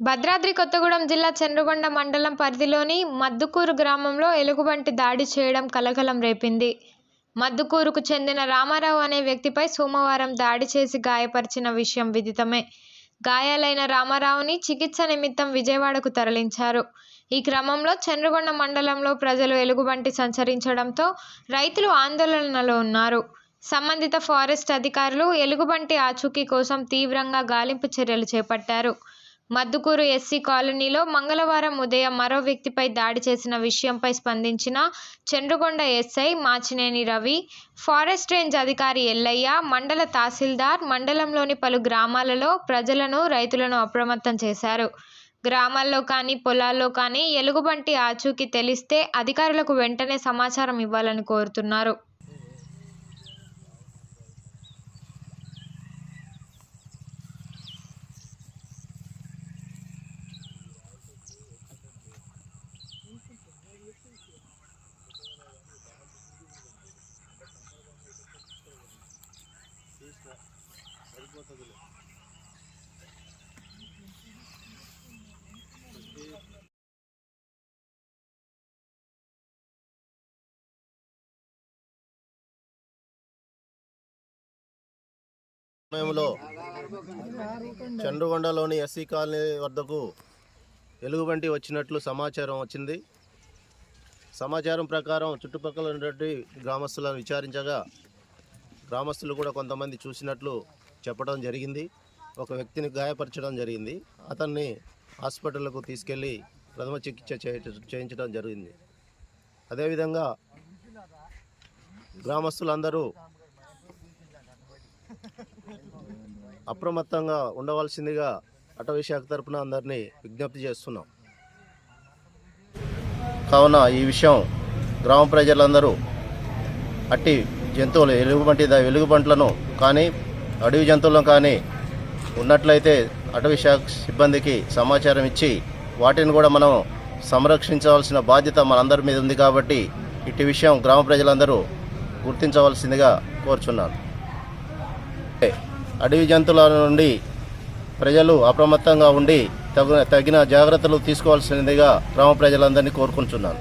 భద్రాద్రి కొత్తగూడెం జిల్లా చంద్రగొండ మండలం పరిధిలోని మద్దుకూరు గ్రామంలో ఎలుగుబంటి దాడి చేయడం కలకలం రేపింది. మద్దుకూరుకు చెందిన రామారావు అనే వ్యక్తిపై సోమవారం దాడి చేసి గాయపరిచిన విషయం విదితమే. గాయాలైన రామారావుని చికిత్స నిమిత్తం విజయవాడకు తరలించారు. ఈ క్రమంలో చంద్రగొండ మండలంలో ప్రజలు ఎలుగుబంటి సంచరించడంతో రైతులు ఆందోళనలో ఉన్నారు. సంబంధిత ఫారెస్ట్ అధికారులు ఎలుగుబంటి ఆచూకీ కోసం తీవ్రంగా గాలింపు చర్యలు చేపట్టారు. మద్దుకూరు ఎస్సీ కాలనీలో మంగళవారం ఉదయం మరో వ్యక్తిపై దాడి చేసిన విషయంపై స్పందించిన Chandrugonda SI Machineni Ravi forest range అధికారి ఎల్లయ్య మండల తహసీల్దార్ మండలంలోని పలు గ్రామాలలో ప్రజలను రైతులను అప్రమత్తం చేశారు. గ్రామాల్లో కానీ పొలాల్లో కానీ ఎలుగుబంటి ఆచూకీ తెలిస్తే అధికారులకు వెంటనే సమాచారం ఇవ్వాలని కోరుతున్నారు. సమయంలో చండ్రుగొండలోని ఎస్సీ కాలనీ వద్దకు ఎలుగుబంటి వచ్చినట్లు సమాచారం వచ్చింది. సమాచారం ప్రకారం చుట్టుపక్కల ఉన్నటువంటి గ్రామస్తులను విచారించగా గ్రామస్తులు కూడా కొంతమంది చూసినట్లు చెప్పడం జరిగింది. ఒక వ్యక్తిని గాయపరచడం జరిగింది. అతన్ని హాస్పిటల్కు తీసుకెళ్ళి ప్రథమ చికిత్స చేయ- చేయించడం జరిగింది. అదేవిధంగా గ్రామస్తులందరూ అప్రమత్తంగా ఉండవలసిందిగా అటవీశాఖ తరఫున తరపున అందరినీ విజ్ఞప్తి చేస్తున్నాం. కావున ఈ విషయం గ్రామ ప్రజలందరూ అట్టి జంతువులు ఎలుగుబంటి ఎలుగుబంట్లను కానీ అడవి జంతువులను కానీ ఉన్నట్లయితే అటవీ శాఖ సిబ్బందికి సమాచారం ఇచ్చి వాటిని కూడా మనం సంరక్షించవలసిన బాధ్యత మనందరి మీద ఉంది కాబట్టి ఇటు విషయం గ్రామ ప్రజలందరూ గుర్తించవలసిందిగా కోరుచున్నాను. అడవి జంతువుల నుండి ప్రజలు అప్రమత్తంగా ఉండి తగిన జాగ్రత్తలు తీసుకోవాల్సిందిగా గ్రామ ప్రజలందరినీ కోరుకుంటున్నాను.